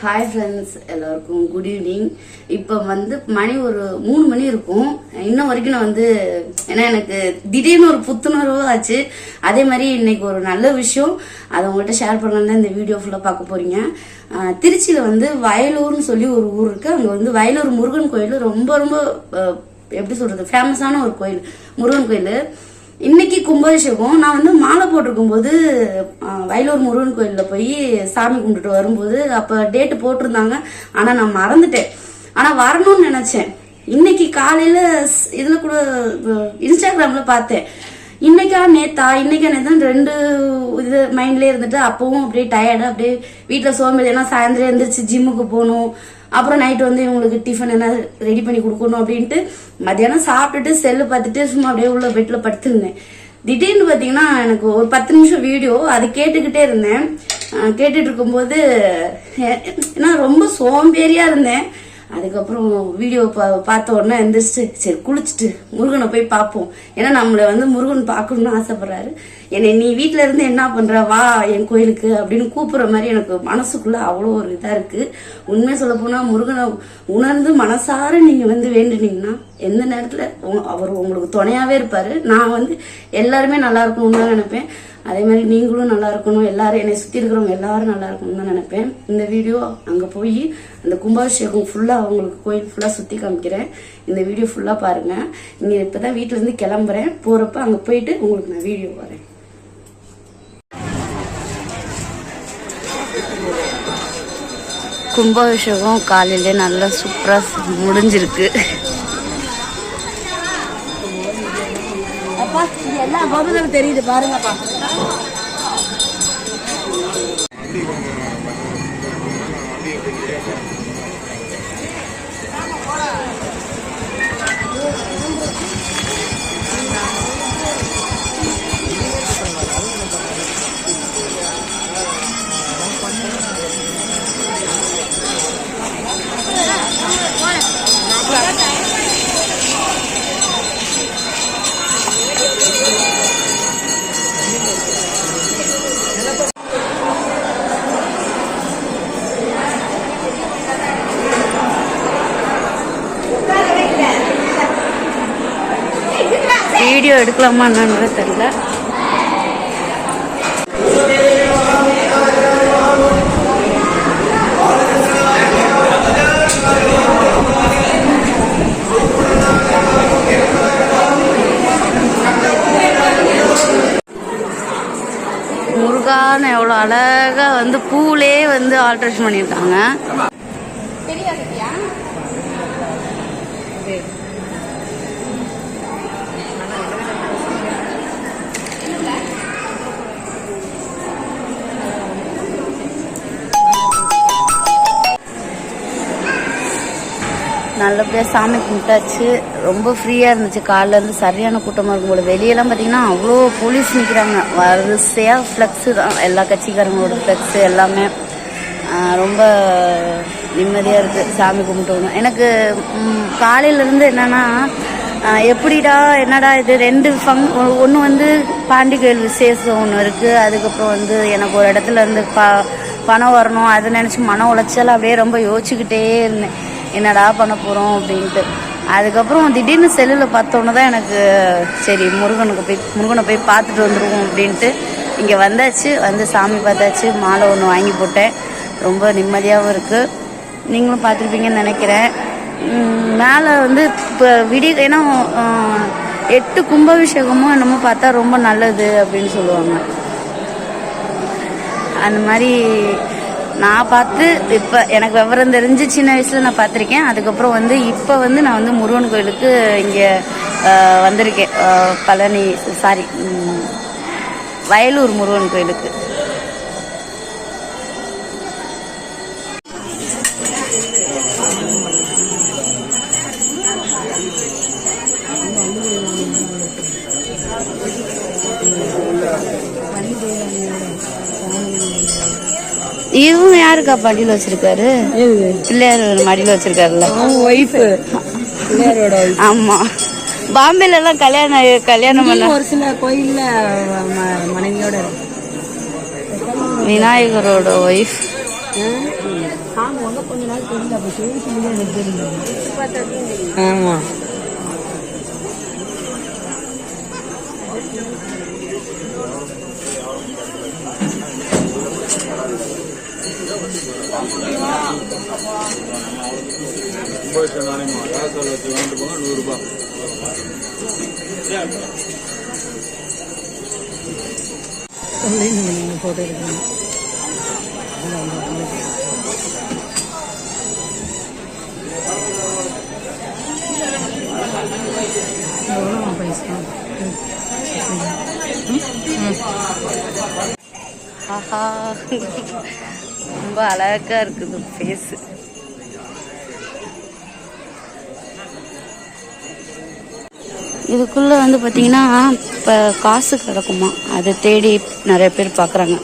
Hi friends எல்லாருக்கும் good evening இப்போ வந்து மணி ஒரு மூணு மணி இருக்கும். இன்னும் வரைக்கும் நான் வந்து ஏன்னா எனக்கு திடீர்னு ஒரு புத்துணர்வு ஆச்சு. அதே மாதிரி இன்னைக்கு ஒரு நல்ல விஷயம். அதை உங்கள்கிட்ட ஷேர் பண்ணலாம் தான் இந்த வீடியோ ஃபுல்லாக பார்க்க போறீங்க. திருச்சியில் வந்து வயலூர்னு சொல்லி ஒரு ஊர் இருக்கு. அங்கே வந்து வயலூர் முருகன் கோயில் ரொம்ப ரொம்ப எப்படி சொல்றது ஃபேமஸான ஒரு கோயில். முருகன் கோயில். இன்னைக்கு கும்பாபிஷேகம் நான் வந்து மாலை போட்டிருக்கும் போது வயலூர் முருகன் கோயிலில் போய் சாமி கும்பிட்டுட்டு வரும்போது அப்போ டேட்டு போட்டிருந்தாங்க. ஆனால் நான் மறந்துட்டேன். ஆனால் வரணும்னு நினச்சேன். இன்னைக்கு காலையில் இதில் கூட இன்ஸ்டாகிராமில் பார்த்தேன். இன்னைக்கா நேத்தா இன்னைக்கா நேத்தான் ரெண்டு இது மைண்ட்லயே இருந்துட்டு அப்பவும் அப்படியே டயர்டு அப்படியே வீட்டுல சோம்பேறி ஏன்னா சாயந்தரம் எந்திரிச்சு ஜிம்முக்கு போகணும். அப்புறம் நைட் வந்து இவங்களுக்கு டிஃபன் என்ன ரெடி பண்ணி கொடுக்கணும் அப்படின்ட்டு மத்தியானம் சாப்பிட்டுட்டு செல்லு பார்த்துட்டு சும்மா அப்படியே உள்ள பெட்ல படுத்திருந்தேன். திடீர்னு பார்த்தீங்கன்னா எனக்கு ஒரு பத்து நிமிஷம் வீடியோ அது கேட்டுக்கிட்டே இருந்தேன். கேட்டுட்டு இருக்கும்போது ஏன்னா ரொம்ப சோம்பேறியா இருந்தேன். அதுக்கப்புறம் வீடியோ பார்த்த உடனே எந்திரிச்சிட்டு சரி குளிச்சுட்டு முருகனை போய் பார்ப்போம். ஏன்னா நம்மளை வந்து முருகன் பார்க்கணும்னு ஆசைப்படுறாரு. என்னை நீ வீட்டில இருந்து என்ன பண்ற? வா என் கோயிலுக்கு அப்படின்னு கூப்பிடுற மாதிரி எனக்கு மனசுக்குள்ள அவ்வளோ ஒரு இதா இருக்கு. உண்மையை சொல்ல போனா முருகனை உணர்ந்து மனசார நீங்க வந்து வேண்டுனீங்கன்னா எந்த நேரத்துல அவர் உங்களுக்கு துணையாவே இருப்பாரு. நான் வந்து எல்லாருமே நல்லா இருக்கணும்னு தான் நினைப்பேன். அதே மாதிரி நீங்களும் நல்லா இருக்கணும். எல்லாரும் என்னை சுத்தி இருக்கிறவங்க எல்லாரும் நல்லா இருக்கணும்னு தான் நினைப்பேன். இந்த வீடியோ அங்க போய் அந்த கும்பாபிஷேகம் ஃபுல்லா அவங்களுக்கு கோயில் ஃபுல்லா சுத்தி காமிக்கிறேன். இந்த வீடியோ ஃபுல்லா பாருங்க. நீங்கள் இப்பதான் தான் இருந்து கிளம்புறேன். போறப்ப அங்க போயிட்டு உங்களுக்கு நான் வீடியோ வரேன். கும்பாபிஷேகம் காலையில நல்லா சூப்பரா முடிஞ்சிருக்கு. எல்லா கோபுரம் தெரியுது பாருங்கப்பா. வீடியோ எடுக்கலாமா என்னன்னு தெரியல. முருகான்னு எவ்வளோ அழகா வந்து பூலே வந்து ஆல்ட்ரேஷன் பண்ணியிருக்காங்க. நல்லபடியாக சாமி கும்பிட்டாச்சு. ரொம்ப ஃப்ரீயாக இருந்துச்சு. காலிலேருந்து சரியான கூட்டமாக இருக்கும் போல. வெளியெல்லாம் பார்த்தீங்கன்னா அவ்வளோ போலீஸ் நிற்கிறாங்க வரிசையாக ஃப்ளெக்ஸு தான். எல்லா கட்சிக்காரங்களோட ஃப்ளெக்ஸு எல்லாமே. ரொம்ப நிம்மதியாக இருக்குது சாமி கும்பிட்டோன்னு. எனக்கு காலையிலேருந்து என்னென்னா எப்படிடா என்னடா இது? ரெண்டு ஃபங் ஒன்று வந்து பாண்டி கோயில் விசேஷம் ஒன்று இருக்குது அதுக்கப்புறம் வந்து எனக்கு ஒரு இடத்துல இருந்து ப பணம் வரணும். அதை நினச்சி மன உளைச்சல் அப்படியே ரொம்ப யோசிச்சுக்கிட்டே இருந்தேன். என்னடா பண்ண போகிறோம் அப்படின்ட்டு. அதுக்கப்புறம் திடீர்னு செல்லில் பார்த்தோன்னே தான் எனக்கு சரி முருகனுக்கு போய் முருகனை போய் பார்த்துட்டு வந்துடுவோம் அப்படின்ட்டு இங்கே வந்தாச்சு. வந்து சாமி பார்த்தாச்சு. மாலை ஒன்று வாங்கி போட்டேன். ரொம்ப நிம்மதியாகவும் இருக்குது நீங்களும் பார்த்துருப்பீங்கன்னு நினைக்கிறேன். மேலே வந்து இப்போ விடிய ஏன்னா எட்டு கும்பாபிஷேகமும் என்னமோ பார்த்தா ரொம்ப நல்லது அப்படின்னு சொல்லுவாங்க. அந்த மாதிரி நான் பார்த்து இப்போ எனக்கு விவரம் தெரிஞ்சு சின்ன வயசில் நான் பார்த்துருக்கேன். அதுக்கப்புறம் வந்து இப்போ வந்து நான் வந்து முருகன் கோயிலுக்கு இங்கே வந்திருக்கேன். பழனி சாரி வயலூர் முருகன் கோயிலுக்கு. இவங்க யாருக்கா மடியில் வச்சிருக்காரு? பிள்ளையார் மடியில் வச்சிருக்காருல்ல. ஒய்ஃபு. ஆமா. பாம்பேல எல்லாம் கல்யாணம் கல்யாணம் பண்ண ஒரு சில கோயில்ல மனைவியோட. விநாயகரோட ஒய்ஃப் சாமி ஒன்பது நாளைமா ராசால் வச்சு வாங்கிட்டு போங்க நூறுரூபா நீங்கள் போட்டோ எடுக்கணும் எவ்வளோ பைசா ஆஹா. ரொம்ப அழகா இருக்குது பேசு இதுக்குள்ள வந்து பாத்தீங்கன்னா இப்போ காசு கிடக்குமா? அதை தேடி நிறைய பேர் பாக்குறாங்க.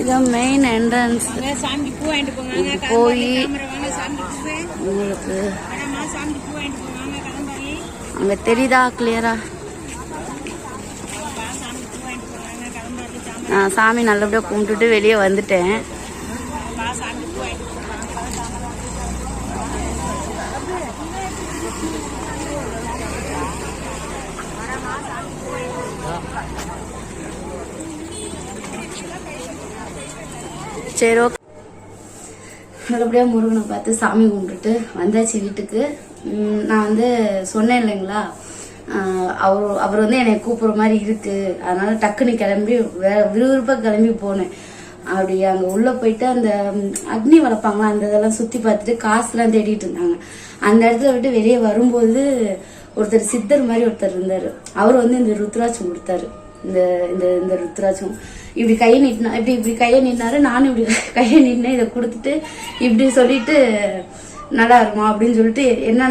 இதான் மெயின் என்ட்ரன்ஸ் போய் உங்களுக்கு அங்க தெரியுதா கிளியரா நான் சாமி நல்லபடியா கும்பிட்டுட்டு வெளியே வந்துட்டேன் வா சாமி பூ வாங்கிட்டு போவாங்க சரி ஓகே நல்லபடியாக முருகனை பார்த்து சாமி கும்பிட்டுட்டு வந்தாச்சு வீட்டுக்கு. நான் வந்து சொன்னேன் இல்லைங்களா? அவர் அவர் வந்து என்னை கூப்பிட்ற மாதிரி இருக்குது அதனால் டக்குன்னு கிளம்பி வே விறுவிறுப்பாக கிளம்பி போனேன். அப்படி அங்கே உள்ளே போயிட்டு அந்த அக்னி வளர்ப்பாங்களா அந்த இதெல்லாம் சுற்றி பார்த்துட்டு காசுலாம் தேடிட்டு இருந்தாங்க. அந்த இடத்துல விட்டு வெளியே வரும்போது ஒருத்தர் சித்தர் மாதிரி ஒருத்தர் இருந்தார். அவர் வந்து இந்த ருத்ராட்சம் கொடுத்தாரு. இந்த இந்த இந்த ருத்ராஜும் இப்படி கையை நீட்டினா இப்படி இப்படி கையை நீட்டினாரு நானும் இப்படி கையை நீட்டினேன் இதை கொடுத்துட்டு இப்படி சொல்லிட்டு நல்லா இருக்குமா அப்படின்னு சொல்லிட்டு என்ன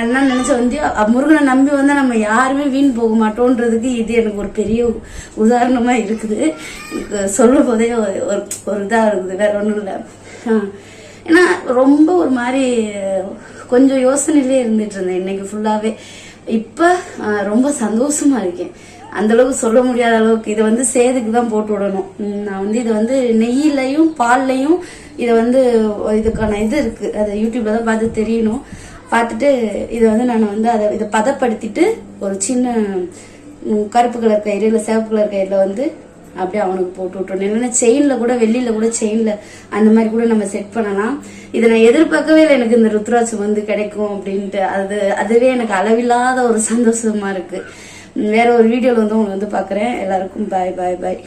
என்ன நினைச்ச வந்து முருகனை நம்பி வந்தா நம்ம யாருமே வீண் போக மாட்டோன்றதுக்கு இது எனக்கு ஒரு பெரிய உதாரணமா இருக்குது. எனக்கு சொல்லும் போதே ஒரு ஒரு இதாக இருக்குது வேற ஒன்றும் இல்லை. ஏன்னா ரொம்ப ஒரு மாதிரி கொஞ்சம் யோசனையிலே இருந்துட்டு இருந்தேன் இன்னைக்கு ஃபுல்லாகவே இப்போ ரொம்ப சந்தோஷமா இருக்கேன். அந்தளவுக்கு சொல்ல முடியாத அளவுக்கு இதை வந்து சேதுக்கு தான் போட்டு விடணும். நான் வந்து இதை வந்து நெய்யிலையும் பால்லையும் இதை வந்து இதுக்கான இது இருக்கு. அதை யூடியூப்ல தான் பார்த்து தெரியணும். பார்த்துட்டு இதை வந்து நான் வந்து அதை இதை பதப்படுத்திட்டு ஒரு சின்ன கருப்பு கலர் கயிறு இல்லை சிவப்பு கலர் கயிறுல வந்து அப்படியே அவனுக்கு போட்டு விட்டுறோம் இல்லைன்னா செயினில் கூட வெளியில் கூட செயினில் அந்த மாதிரி கூட நம்ம செட் பண்ணலாம். இதை நான் எதிர்பார்க்கவே இல்லை. எனக்கு இந்த ருத்ராட்சம் வந்து கிடைக்கும் அப்படின்ட்டு. அது அதுவே எனக்கு அளவில்லாத ஒரு சந்தோஷமா இருக்குது வேற ஒரு வீடியோவில் வந்து உங்களை வந்து பார்க்குறேன். எல்லாருக்கும் பாய் பாய் பாய்